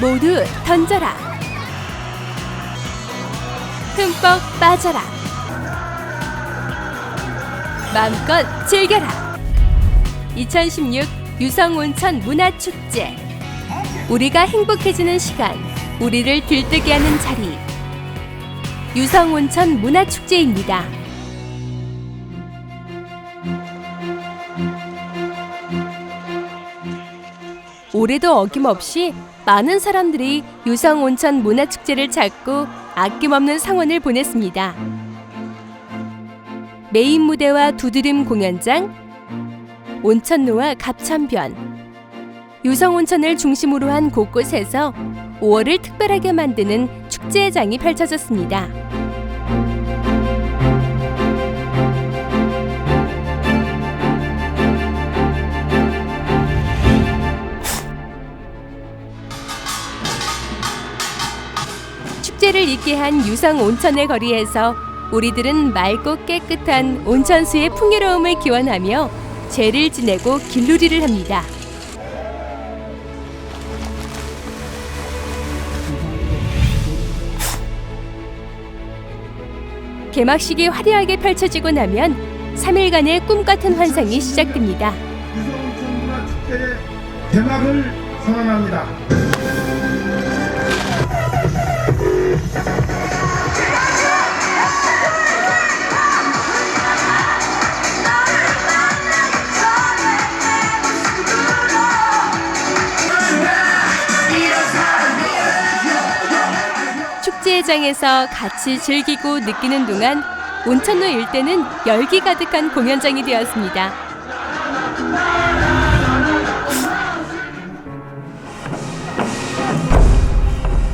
모두 던져라. 흠뻑 빠져라. 마음껏 즐겨라. 2016 유성온천 문화축제. 우리가 행복해지는 시간, 우리를 들뜨게 하는 자리. 유성온천 문화축제입니다. 올해도 어김없이 많은 사람들이 유성 온천 문화축제를 찾고 아낌없는 성원을 보냈습니다. 메인 무대와 두드림 공연장, 온천로와 갑천변, 유성 온천을 중심으로 한 곳곳에서 5월을 특별하게 만드는 축제장이 펼쳐졌습니다. 있게 한 유성 온천의 거리에서 우리들은 맑고 깨끗한 온천수의 풍요로움을 기원하며 죄를 지내고 길놀이를 합니다. 개막식이 화려하게 펼쳐지고 나면 3일간의 꿈 같은 환상이 시작됩니다. 개막을 선언합니다. 축제장에서 같이 즐기고 느끼는 동안 온천로 일대는 열기 가득한 공연장이 되었습니다.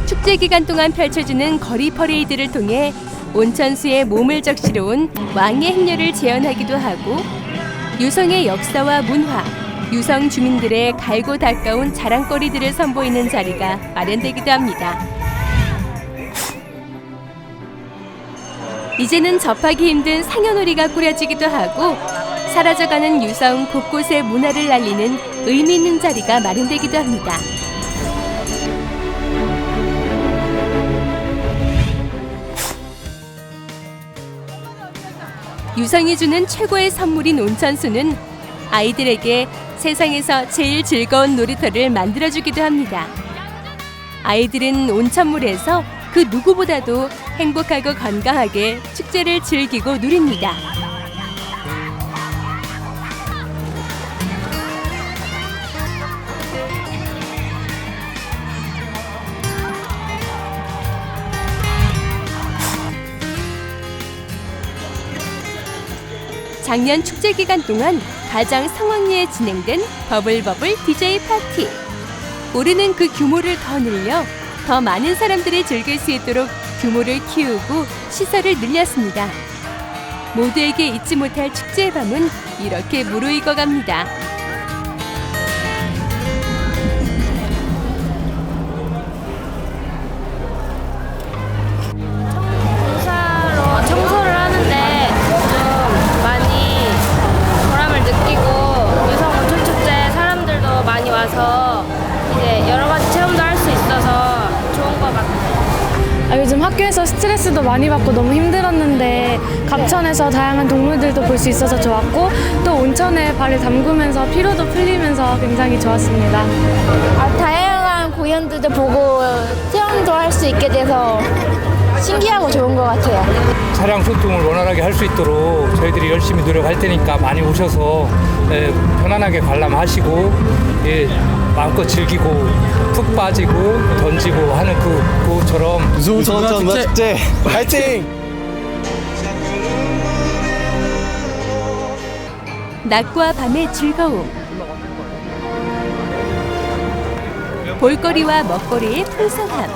축제 기간 동안 펼쳐지는 거리 퍼레이드를 통해 온천수에 몸을 적시러 온 왕의 행렬을 재현하기도 하고 유성의 역사와 문화, 유성 주민들의 갈고 닦아온 자랑거리들을 선보이는 자리가 마련되기도 합니다. 이제는 접하기 힘든 상여놀이가 꾸려지기도 하고 사라져가는 유성 곳곳의 문화를 알리는 의미 있는 자리가 마련되기도 합니다. 유성이 주는 최고의 선물인 온천수는 아이들에게 세상에서 제일 즐거운 놀이터를 만들어주기도 합니다. 아이들은 온천물에서 그 누구보다도 행복하고 건강하게 축제를 즐기고 누립니다. 작년 축제 기간 동안 가장 성황리에 진행된 버블버블 DJ 파티. 올해는 그 규모를 더 늘려 더 많은 사람들이 즐길 수 있도록 규모를 키우고 시설을 늘렸습니다. 모두에게 잊지 못할 축제의 밤은 이렇게 무르익어 갑니다. 학교에서 스트레스도 많이 받고 너무 힘들었는데 갑천에서 다양한 동물들도 볼 수 있어서 좋았고 또 온천에 발을 담그면서 피로도 풀리면서 굉장히 좋았습니다. 아, 다양한 공연들도 보고 체험도 할 수 있게 돼서 신기하고 좋은 것 같아요. 차량 소통을 원활하게 할 수 있도록 저희들이 열심히 노력할 테니까 많이 오셔서 예, 편안하게 관람하시고 예, 마음껏 즐기고 푹 빠지고 던지고 하는 그 그처럼 유성온천 문화축제 화이팅! 낮과 밤의 즐거움. 볼거리와 먹거리의 풍성함.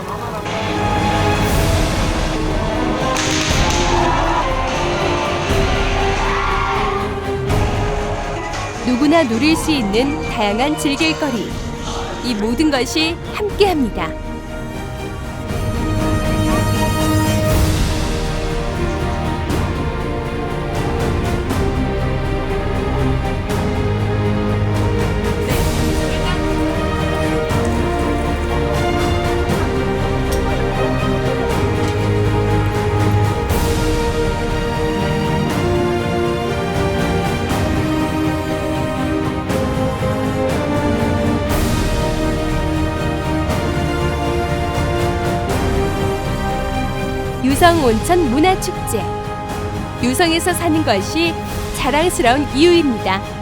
누구나 누릴 수 있는 다양한 즐길거리. 이 모든 것이 함께합니다. 유성 온천 문화축제. 유성에서 사는 것이 자랑스러운 이유입니다.